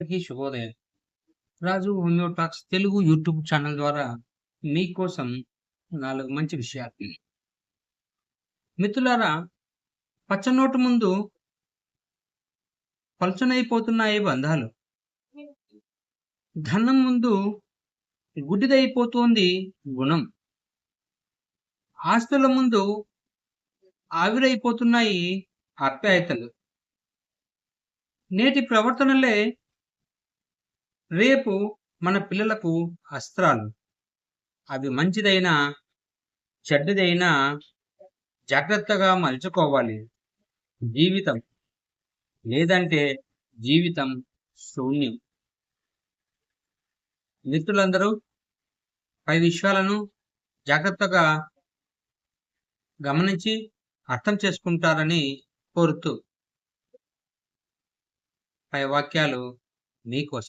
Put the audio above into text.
అందరికీ శుభోదయం. Raju homeo talks Telugu YouTube channel ద్వారా మీకోసం నాలుగు మంచి విషయాలు. మిత్రులారా పచ్చనోటు ముందు పలుచనైపోతున్నాయి బంధాలు. ధనం ముందు గుడ్డిదైపోతోంది గుణం. ఆస్తుల ముందు ఆవిరైపోతున్నాయి ఆప్యాయతలు నేటి ప్రవర్తనలే రేపు మన పిల్లలకు అస్త్రాలు. అవి మంచిదైనా చెడ్డదైనా జాగ్రత్తగా మలుచుకోవాలి. జీవితం లేదంటే జీవితం శూన్యం. మిత్రులందరూ పై విషయాలను జాగ్రత్తగా గమనించి అర్థం చేసుకుంటారని కోరుతూ పై వాక్యాలు మీకోసం.